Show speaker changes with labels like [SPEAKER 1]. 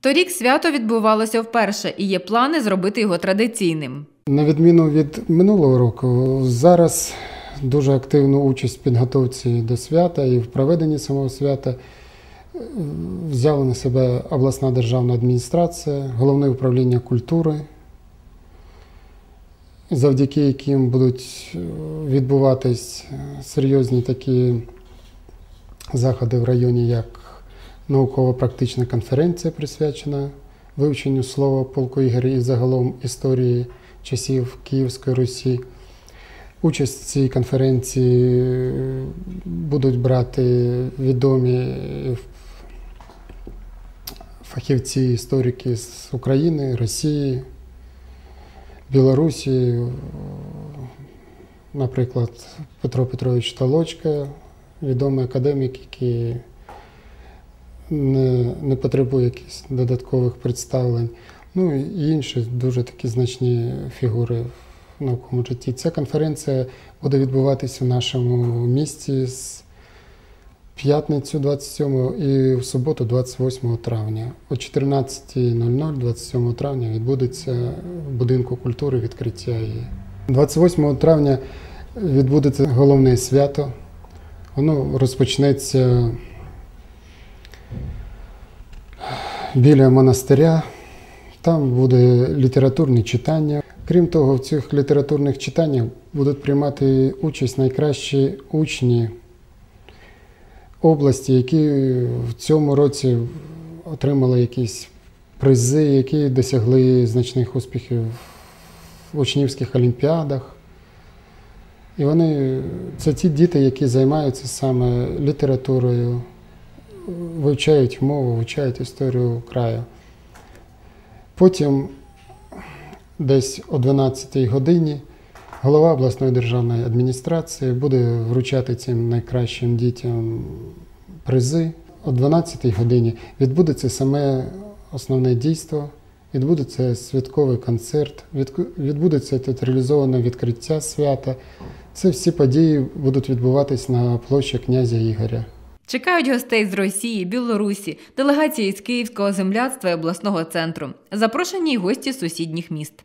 [SPEAKER 1] Торік свято відбувалося вперше і є плани зробити його традиційним.
[SPEAKER 2] На відміну від минулого року, зараз дуже активну участь в підготовці до свята і в проведенні самого свята взяла на себе обласна державна адміністрація, головне управління культури, завдяки яким будуть е, відбуватись серйозні такі заходи в районі, як науково-практична конференція, присвячена вивченню слова полку Ігоря і загалом історії часів Київської Русі. Участь в цій конференції будуть брати відомі фахівці, історики з України, Росії, Білорусі, наприклад, Петро Петрович Толочка, відомий академік, який не не потребує якихось додаткових представлень. Ну і інші дуже такі значні фігури в науковому житті. Ця конференція буде відбуватися в нашому місті з п'ятницю 27 і в суботу, 28 травня. О 14.00, 27 травня відбудеться в будинку культури відкриття її. 28 травня відбудеться головне свято. Воно розпочнеться біля монастиря. Там буде літературне читання. Крім того, в цих літературних читаннях будуть приймати участь найкращі учні області, які в цьому році отримали якісь призи, які досягли значних успіхів в учнівських олімпіадах. І вони це ті діти, які займаються саме літературою вивчають мову, вивчають історію краю. Потім десь о 12-й годині голова обласної державної адміністрації буде вручати цим найкращим дітям призи. О 12-й годині відбудеться саме основне дійство, відбудеться святковий концерт, відбудеться театралізоване відкриття свята. Це всі події будуть відбуватись на площі князя Ігоря.
[SPEAKER 1] Чекають гостей з Росії, Білорусі, делегації з Київського земляцтва і обласного центру. Запрошені й гості сусідніх міст.